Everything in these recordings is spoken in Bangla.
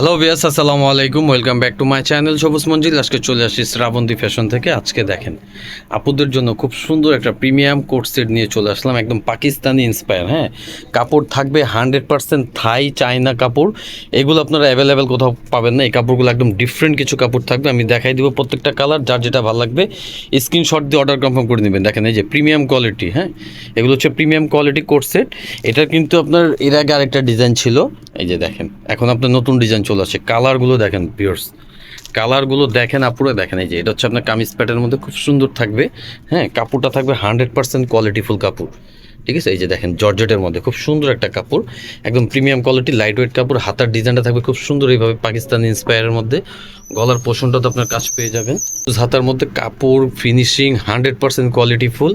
হ্যালো বিয়াস আসসালামু আলাইকুম। Welcome back to my channel Sabuj Manzil. আজকে চলে আসি শ্রাবন্তী ফ্যাশন থেকে। আজকে দেখেন, আপুদের জন্য খুব সুন্দর একটা প্রিমিয়াম কোট সেট নিয়ে চলে আসলাম। একদম পাকিস্তানি ইন্সপায়ার হ্যাঁ? কাপড় থাকবে হান্ড্রেড পার্সেন্ট থাই চায়না কাপড়। এগুলো আপনারা অ্যাভেলেবেল কোথাও পাবেন না। এই কাপড়গুলো একদম ডিফারেন্ট কিছু কাপড় থাকবে। আমি দেখাই দিব প্রত্যেকটা কালার যার যেটা ভালো লাগবে। স্ক্রিনশট দিয়ে অর্ডার কনফার্ম করে নেবেন। দেখেন, এই যে প্রিমিয়াম কোয়ালিটি হ্যাঁ? এগুলো হচ্ছে প্রিমিয়াম কোয়ালিটি কোট সেট এটার কিন্তু আপনার, এর আগে আরেকটা ডিজাইন ছিল। এই যে দেখেন, এখন আপনার নতুন ডিজাইন চলে আসছে কালারগুলো দেখেন পিওর্স কালারগুলো দেখেন, আপুরে দেখেন, এই যে, এটা হচ্ছে আপনার কামিজ প্যাটের মধ্যে খুব সুন্দর থাকবে। হ্যাঁ কাপড়টা থাকবে হান্ড্রেড পার্সেন্ট কোয়ালিটিফুল কাপড়। ঠিক আছে? এই যে দেখেন, জর্জেটের মধ্যে খুব সুন্দর একটা কাপড়, একদম প্রিমিয়াম কোয়ালিটি লাইট ওয়েট কাপড়, হাতার ডিজাইনটা থাকবে খুব সুন্দর এইভাবে পাকিস্তানি ইন্সপায়ারের মধ্যে। গলার পোষণটা তো আপনার কাজ পেয়ে যাবেন। হাতার মধ্যে কাপড় finishing hundred percent quality full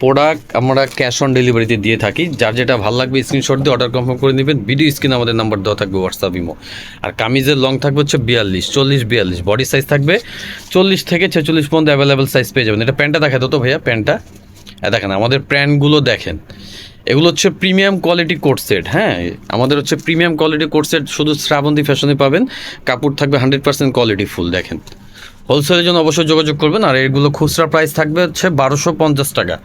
product আমরা ক্যাশ অন ডেলিভারিতে দিয়ে থাকি। যার যেটা ভালো লাগবে স্ক্রিনশট দিয়ে অর্ডার কনফার্ম করে নেবেন। ভিডিও স্ক্রিন আমাদের নাম্বার দেওয়া থাকবে হোয়াটসঅ্যাপ ইমো আর কামিজের লং থাকবে হচ্ছে বিয়াল্লিশ, চল্লিশ, বিয়াল্লিশ। বডি সাইজ থাকবে চল্লিশ থেকে ছেচল্লিশ পর্যন্ত অ্যাভেলেবেল সাইজ পেয়ে যাবেন। এটা প্যান্টটা দেখাতো তো ভাইয়া, প্যান্টটা। দেখেন, আমাদের প্যান্টগুলো দেখেন। এগুলো হচ্ছে প্রিমিয়াম কোয়ালিটি কোট সেট হ্যাঁ? আমাদের হচ্ছে প্রিমিয়াম কোয়ালিটি কোট সেট শুধু শ্রাবন্তী ফ্যাশনে পাবেন। কাপড় থাকবে হান্ড্রেড পার্সেন্ট কোয়ালিটি ফুল দেখেন। হোলসেলের জন্য অবশ্যই যোগাযোগ করবেন, আর এগুলো খুচরা প্রাইস থাকবে হচ্ছে বারোশো পঞ্চাশ টাকা।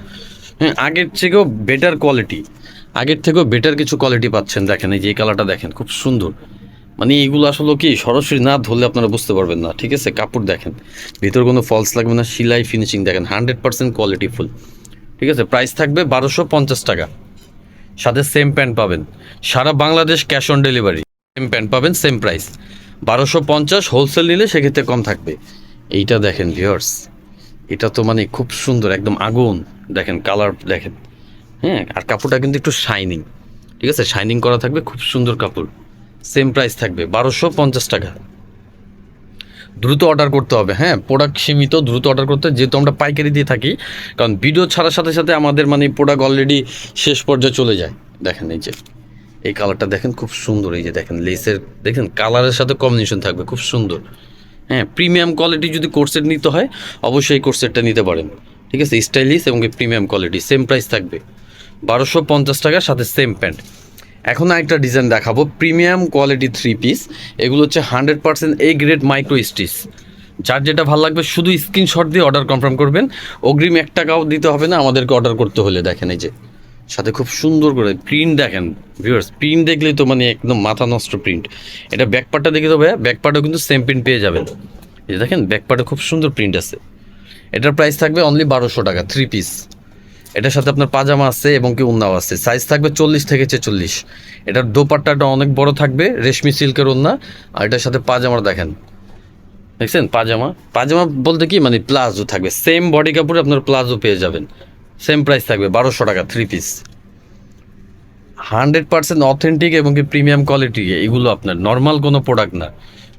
হ্যাঁ আগের থেকেও বেটার কোয়ালিটি আগের থেকেও বেটার কিছু কোয়ালিটি পাচ্ছেন, দেখেন, এই যে কালারটা দেখেন, খুব সুন্দর। মানে এইগুলো আসলে কি, সরাসরি না ধরলে আপনারা বুঝতে পারবেন না, ঠিক আছে? কাপড় দেখেন, ভিতর কোনো ফলস লাগবে না, সিলাই ফিনিশিং দেখেন হান্ড্রেড পার্সেন্ট কোয়ালিটি ফুল ঠিক আছে? প্রাইস থাকবে বারোশো পঞ্চাশ টাকা। সাথে সেম প্যান্ট পাবেন। সারা Bangladesh cash on delivery same pant পাবেন সেম প্রাইস বারোশো পঞ্চাশ হোলসেল নিলে সেক্ষেত্রে কম থাকবে। এইটা দেখেন ভিওর্স এটা তো মানে খুব সুন্দর, একদম আগুন। দেখেন কালার দেখেন। হ্যাঁ আর কাপড়টা কিন্তু একটু শাইনিং ঠিক আছে? শাইনিং করা থাকবে, খুব সুন্দর কাপড়। সেম প্রাইস থাকবে, বারোশো পঞ্চাশ টাকা। দ্রুত অর্ডার করতে হবে হ্যাঁ? প্রোডাক্ট সীমিত, দ্রুত অর্ডার করতে যেহেতু আমরা পাইকারি দিয়ে থাকি। কারণ ভিডিও ছাড়ার সাথে সাথে আমাদের মানে প্রোডাক্ট অলরেডি শেষ পর্যায়ে চলে যায়। দেখেন এই যে, এই কালারটা দেখেন খুব সুন্দর, এই যে দেখেন লেসের দেখেন কালারের সাথে কম্বিনেশন থাকবে, খুব সুন্দর। হ্যাঁ প্রিমিয়াম কোয়ালিটি যদি কোর্সেট নিতে হয়, অবশ্যই এই কোর্সেটটা নিতে পারেন। ঠিক আছে? স্টাইলিশ এবং প্রিমিয়াম কোয়ালিটি সেম প্রাইস থাকবে। বারোশো পঞ্চাশ টাকার সাথে সেম প্যান্ট এখন একটা ডিজাইন দেখাবো। প্রিমিয়াম কোয়ালিটি থ্রি পিস এগুলো হচ্ছে hundred percent A grade micro stitch যার যেটা ভালো লাগবে, শুধু স্ক্রিনশট দিয়ে অর্ডার কনফার্ম করবেন। অগ্রিম এক টাকাও দিতে হবে না, আমাদেরকে অর্ডার করতে হলে। দেখেন এই যে, সাথে খুব সুন্দর করে প্রিন্ট দেখেন ভিউয়ার্স প্রিন্ট দেখলেই তো মানে একদম মাথা নষ্ট প্রিন্ট এটা ব্যাকপার্টটা দেখে ভাইয়া ব্যাকপার্টও কিন্তু সেম প্রিন্ট পেয়ে যাবেন। এই দেখেন ব্যাকপার্টে খুব সুন্দর প্রিন্ট আছে। এটার প্রাইস থাকবে অনলি বারোশো টাকা থ্রি পিস এটার সাথে আপনার পাজামা আছে এবং কি উন্নাও আছে। সাইজ থাকবে চল্লিশ থেকে ছেচল্লিশ। এটার দোপাট্টাটা অনেক বড় থাকবে, রেশমি সিল্কের উন্না আর এটার সাথে পাজামা দেখেন। দেখছেন? পাজামা। পাজামা বলতে কি? মানে প্লাজো থাকবে। সেম বডি কাপড়ে আপনার প্লাজো পেয়ে যাবেন। সেম প্রাইস থাকবে, বারোশো টাকা three piece hundred percent authentic এবং কি প্রিমিয়াম কোয়ালিটি, এগুলো আপনার। নর্মাল কোনো প্রোডাক্ট না।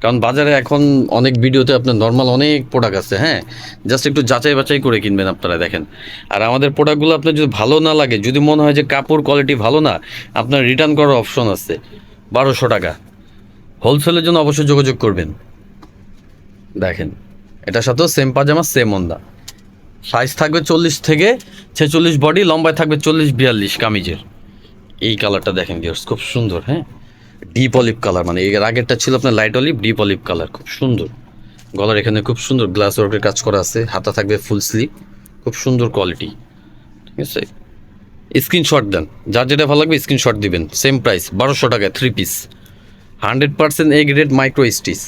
কারণ বাজারে এখন অনেক ভিডিওতে আপনার নর্মাল অনেক প্রোডাক্ট আছে হ্যাঁ? জাস্ট একটু যাচাই বাছাই করে কিনবেন আপনারা, দেখেন। আর আমাদের প্রোডাক্টগুলো আপনার যদি ভালো না লাগে, যদি মনে হয় যে কাপড় কোয়ালিটি ভালো না, আপনার রিটার্ন করার অপশন আছে, বারোশো টাকা। হোলসেলের জন্য অবশ্যই যোগাযোগ করবেন। দেখেন এটার সাথেও সেম পাজামা সেম অন্দা সাইজ থাকবে চল্লিশ থেকে ছেচল্লিশ বডি লম্বায় থাকবে চল্লিশ বিয়াল্লিশ কামিজের। এই কালারটা দেখেন ভিউয়ার্স খুব সুন্দর হ্যাঁ? ডিপ অলিভ কালার মানে এর আগেরটা ছিল আপনার light olive deep olive colour খুব সুন্দর। গলার এখানে খুব সুন্দর গ্লাস ওয়ার্কের কাজ করা আছে, হাতা থাকবে ফুল স্লিভ খুব সুন্দর কোয়ালিটি ঠিক আছে? স্ক্রিনশট দেন। যার যেটা ভালো লাগবে স্ক্রিনশট দিবেন। সেম প্রাইস বারোশো টাকায় three piece hundred percent A grade micro stitch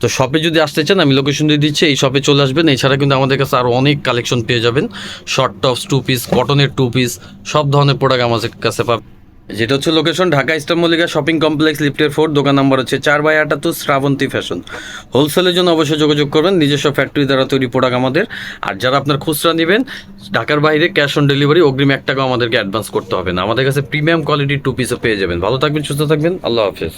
তো শপে যদি আসতে চান, আমি লোকেশন দিয়ে দিচ্ছি, এই শপে চলে আসবেন। এছাড়া কিন্তু আমাদের কাছে আরও অনেক কালেকশন পেয়ে যাবেন। শর্ট টপস টু পিস কটনের টু পিস সব ধরনের প্রোডাক্ট আমাদের কাছে পাবেন। যেটা হচ্ছে location Dhaka Eastern Mallika shopping complex লিফটের ফোর দোকান নাম্বার হচ্ছে চার বাই আটাত্তর, শ্রাবন্তী ফ্যাশন হোলসেলের জন্য অবশ্যই যোগাযোগ করবেন, নিজস্ব ফ্যাক্টরি দ্বারা তৈরি প্রোডাক্ট আমাদের। আর যারা আপনার খুচরা নেবেন, ঢাকার বাইরে ক্যাশ অন ডেলিভারি অগ্রিম এক টাকাও আমাদেরকে অ্যাডভান্স করতে হবে না। আমাদের কাছে প্রিমিয়াম কোয়ালিটির টু পিসও পেয়ে যাবেন। ভালো থাকবেন, সুস্থ থাকবেন, আল্লাহ হাফেজ।